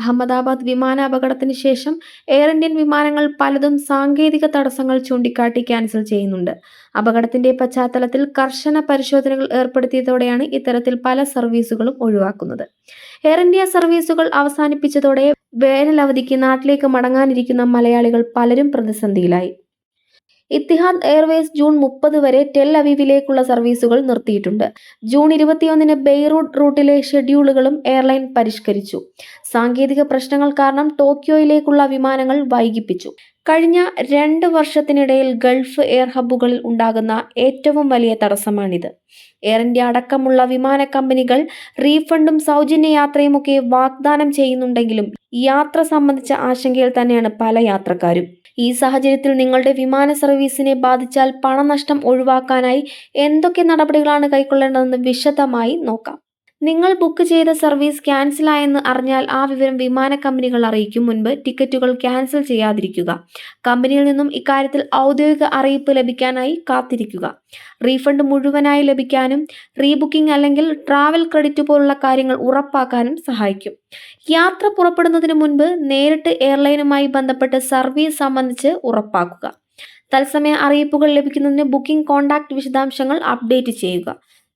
അഹമ്മദാബാദ് വിമാന അപകടത്തിന് ശേഷം എയർ ഇന്ത്യൻ വിമാനങ്ങൾ പലതും സാങ്കേതിക തടസ്സങ്ങൾ ചൂണ്ടിക്കാട്ടി ക്യാൻസൽ ചെയ്യുന്നുണ്ട്. അപകടത്തിന്റെ പശ്ചാത്തലത്തിൽ കർശന പരിശോധനകൾ ഏർപ്പെടുത്തിയതോടെയാണ് ഇത്തരത്തിൽ പല സർവീസുകളും ഒഴിവാക്കുന്നത്. എയർ ഇന്ത്യ സർവീസുകൾ അവസാനിപ്പിച്ചതോടെ വേനൽ അവധിക്ക് നാട്ടിലേക്ക് മടങ്ങാനിരിക്കുന്ന മലയാളികൾ പലരും പ്രതിസന്ധിയിലായി. ഇത്തിഹാദ് എയർവേസ് ജൂൺ മുപ്പത് വരെ ടെൽ അവീവിലേക്കുള്ള സർവീസുകൾ നിർത്തിയിട്ടുണ്ട്. ജൂൺ ഇരുപത്തിയൊന്നിന് ബെയ്റൂട്ട് റൂട്ടിലെ ഷെഡ്യൂളുകളും എയർലൈൻ പരിഷ്കരിച്ചു. സാങ്കേതിക പ്രശ്നങ്ങൾ കാരണം ടോക്കിയോയിലേക്കുള്ള വിമാനങ്ങൾ വൈകിപ്പിച്ചു. കഴിഞ്ഞ രണ്ട് വർഷത്തിനിടയിൽ ഗൾഫ് എയർ ഹബ്ബുകളിൽ ഉണ്ടാകുന്ന ഏറ്റവും വലിയ തടസ്സമാണിത്. എയർ ഇന്ത്യ അടക്കമുള്ള വിമാന കമ്പനികൾ റീഫണ്ടും സൗജന്യ യാത്രയുമൊക്കെ വാഗ്ദാനം ചെയ്യുന്നുണ്ടെങ്കിലും യാത്ര സംബന്ധിച്ച ആശങ്കയിൽ തന്നെയാണ് പല യാത്രക്കാരും. ഈ സാഹചര്യത്തിൽ നിങ്ങളുടെ വിമാന സർവീസിനെ ബാധിച്ചാൽ പണനഷ്ടം ഒഴിവാക്കാനായി എന്തൊക്കെ നടപടികളാണ് കൈക്കൊള്ളേണ്ടതെന്ന് വിശദമായി നോക്കാം. നിങ്ങൾ ബുക്ക് ചെയ്ത സർവീസ് ക്യാൻസലായെന്ന് അറിഞ്ഞാൽ ആ വിവരം വിമാന കമ്പനികൾ അറിയിക്കും. മുൻപ് ടിക്കറ്റുകൾ ക്യാൻസൽ ചെയ്യാതിരിക്കുക. കമ്പനിയിൽ നിന്നും ഇക്കാര്യത്തിൽ ഔദ്യോഗിക അറിയിപ്പ് ലഭിക്കാനായി കാത്തിരിക്കുക. റീഫണ്ട് മുഴുവനായി ലഭിക്കാനും റീബുക്കിംഗ് അല്ലെങ്കിൽ ട്രാവൽ ക്രെഡിറ്റ് പോലുള്ള കാര്യങ്ങൾ ഉറപ്പാക്കാനും സഹായിക്കും. യാത്ര പുറപ്പെടുന്നതിന് മുൻപ് നേരിട്ട് എയർലൈനുമായി ബന്ധപ്പെട്ട് സർവീസ് സംബന്ധിച്ച് ഉറപ്പാക്കുക. തത്സമയ അറിയിപ്പുകൾ ലഭിക്കുന്നതിന് ബുക്കിംഗ് കോൺടാക്ട് വിശദാംശങ്ങൾ അപ്ഡേറ്റ് ചെയ്യുക.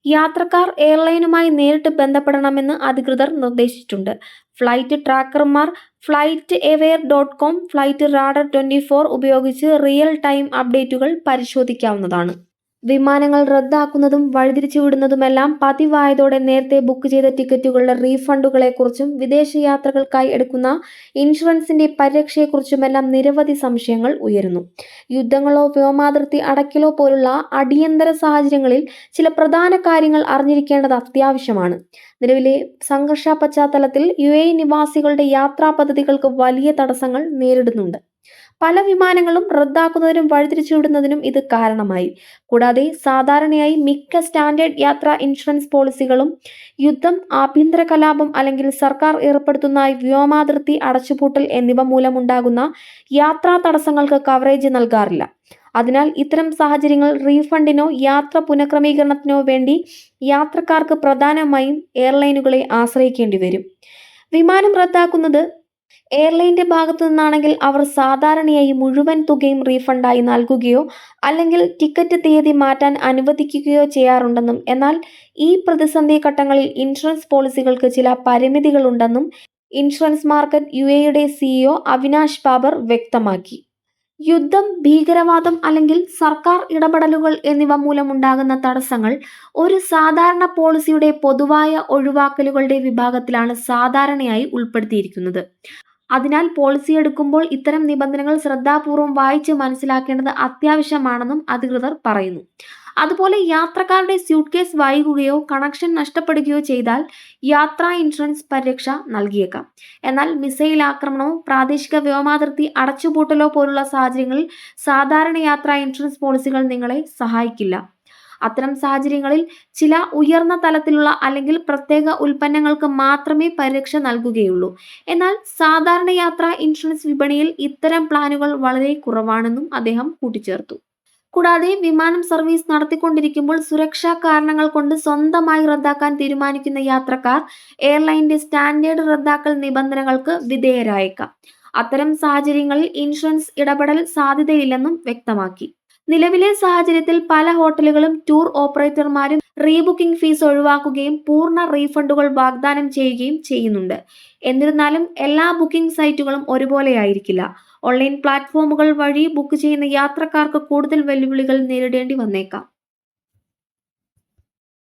യാത്രക്കാർ എയർലൈനുമായി നേരിട്ട് ബന്ധപ്പെടണമെന്ന് അധികൃതർ നിർദ്ദേശിച്ചിട്ടുണ്ട്. Flight ട്രാക്കർമാർ FlightAware dot com Flightradar twenty four ഉപയോഗിച്ച് റിയൽ ടൈം അപ്ഡേറ്റുകൾ പരിശോധിക്കാവുന്നതാണ്. വിമാനങ്ങൾ റദ്ദാക്കുന്നതും വഴിതിരിച്ചു വിടുന്നതുമെല്ലാം പതിവായതോടെ നേരത്തെ ബുക്ക് ചെയ്ത ടിക്കറ്റുകളുടെ റീഫണ്ടുകളെക്കുറിച്ചും വിദേശയാത്രകൾക്കായി എടുക്കുന്ന ഇൻഷുറൻസിന്റെ പരിരക്ഷയെക്കുറിച്ചുമെല്ലാം നിരവധി സംശയങ്ങൾ ഉയരുന്നു. യുദ്ധങ്ങളോ വ്യോമാതിർത്തി അടയ്ക്കലോ പോലുള്ള അടിയന്തര സാഹചര്യങ്ങളിൽ ചില പ്രധാന കാര്യങ്ങൾ അറിഞ്ഞിരിക്കേണ്ടത് അത്യാവശ്യമാണ്. നിലവിലെ സംഘർഷ പശ്ചാത്തലത്തിൽ യു എ നിവാസികളുടെ യാത്രാ പദ്ധതികൾക്ക് വലിയ തടസ്സങ്ങൾ നേരിടുന്നുണ്ട്. പല വിമാനങ്ങളും റദ്ദാക്കുന്നതിനും വഴിതിരിച്ചുവിടുന്നതിനും ഇത് കാരണമായി. കൂടാതെ സാധാരണയായി മിക്ക സ്റ്റാൻഡേർഡ് യാത്രാ ഇൻഷുറൻസ് പോളിസികളും യുദ്ധം ആഭ്യന്തര കലാപം അല്ലെങ്കിൽ സർക്കാർ ഏർപ്പെടുത്തുന്ന വ്യോമാതിർത്തി അടച്ചുപൂട്ടൽ എന്നിവ മൂലമുണ്ടാകുന്ന യാത്രാ തടസ്സങ്ങൾക്ക് കവറേജ് നൽകാറില്ല. അതിനാൽ ഇത്തരം സാഹചര്യങ്ങൾ റീഫണ്ടിനോ യാത്ര പുനഃക്രമീകരണത്തിനോ വേണ്ടി യാത്രക്കാർക്ക് പ്രധാനമായും എയർലൈനുകളെ ആശ്രയിക്കേണ്ടി വരും വിമാനം റദ്ദാക്കുന്നത് എയർലൈന്റെ ഭാഗത്തു നിന്നാണെങ്കിൽ അവർ സാധാരണയായി മുഴുവൻ തുകയും റീഫണ്ടായി നൽകുകയോ അല്ലെങ്കിൽ ടിക്കറ്റ് തീയതി മാറ്റാൻ അനുവദിക്കുകയോ ചെയ്യാറുണ്ടെന്നും എന്നാൽ ഈ പ്രതിസന്ധി ഘട്ടങ്ങളിൽ ഇൻഷുറൻസ് പോളിസികൾക്ക് ചില പരിമിതികളുണ്ടെന്നും ഇൻഷുറൻസ് മാർക്കറ്റ് യു എയുടെ സിഇഒ അവിനാഷ് ബാബർ വ്യക്തമാക്കി. യുദ്ധം ഭീകരവാദം അല്ലെങ്കിൽ സർക്കാർ ഇടപെടലുകൾ എന്നിവ മൂലമുണ്ടാകുന്ന തടസ്സങ്ങൾ ഒരു സാധാരണ പോളിസിയുടെ പൊതുവായ ഒഴിവാക്കലുകളുടെ വിഭാഗത്തിലാണ് സാധാരണയായി ഉൾപ്പെടുത്തിയിരിക്കുന്നത്. അതിനാൽ പോളിസി എടുക്കുമ്പോൾ ഇത്തരം നിബന്ധനകൾ ശ്രദ്ധാപൂർവം വായിച്ച് മനസ്സിലാക്കേണ്ടത് അത്യാവശ്യമാണെന്നും അധികൃതർ പറയുന്നു. അതുപോലെ യാത്രക്കാരുടെ സ്യൂട്ട് കേസ് വൈകുകയോ കണക്ഷൻ നഷ്ടപ്പെടുകയോ ചെയ്താൽ യാത്രാ ഇൻഷുറൻസ് പരിരക്ഷ നൽകിയേക്കാം. എന്നാൽ മിസൈൽ ആക്രമണമോ പ്രാദേശിക വ്യോമാതിർത്തി അടച്ചുപൂട്ടലോ പോലുള്ള സാഹചര്യങ്ങളിൽ സാധാരണ യാത്രാ ഇൻഷുറൻസ് പോളിസികൾ നിങ്ങളെ സഹായിക്കില്ല. അത്തരം സാഹചര്യങ്ങളിൽ ചില ഉയർന്ന തലത്തിലുള്ള അല്ലെങ്കിൽ പ്രത്യേക ഉൽപ്പന്നങ്ങൾക്ക് മാത്രമേ പരിരക്ഷ നൽകുകയുള്ളൂ. എന്നാൽ സാധാരണ യാത്രാ ഇൻഷുറൻസ് വിപണിയിൽ ഇത്തരം പ്ലാനുകൾ വളരെ കുറവാണെന്നും അദ്ദേഹം കൂട്ടിച്ചേർത്തു. കൂടാതെ വിമാനം സർവീസ് നടത്തിക്കൊണ്ടിരിക്കുമ്പോൾ സുരക്ഷാ കാരണങ്ങൾ കൊണ്ട് സ്വന്തമായി റദ്ദാക്കാൻ തീരുമാനിക്കുന്ന യാത്രക്കാർ എയർലൈന്റെ സ്റ്റാൻഡേർഡ് റദ്ദാക്കൽ നിബന്ധനകൾക്ക് വിധേയരായേക്കാം. അത്തരം സാഹചര്യങ്ങളിൽ ഇൻഷുറൻസ് ഇടപെടൽ സാധ്യതയില്ലെന്നും വ്യക്തമാക്കി. നിലവിലെ സാഹചര്യത്തിൽ പല ഹോട്ടലുകളും ടൂർ ഓപ്പറേറ്റർമാരും റീബുക്കിംഗ് ഫീസ് ഒഴിവാക്കുകയും പൂർണ റീഫണ്ടുകൾ വാഗ്ദാനം ചെയ്യുകയും ചെയ്യുന്നുണ്ട്. എന്നിരുന്നാലും എല്ലാ ബുക്കിംഗ് സൈറ്റുകളും ഒരുപോലെയായിരിക്കില്ല. ഓൺലൈൻ പ്ലാറ്റ്ഫോമുകൾ വഴി ബുക്ക് ചെയ്യുന്ന യാത്രക്കാർക്ക് കൂടുതൽ വെല്ലുവിളികൾ നേരിടേണ്ടി വന്നേക്കാം.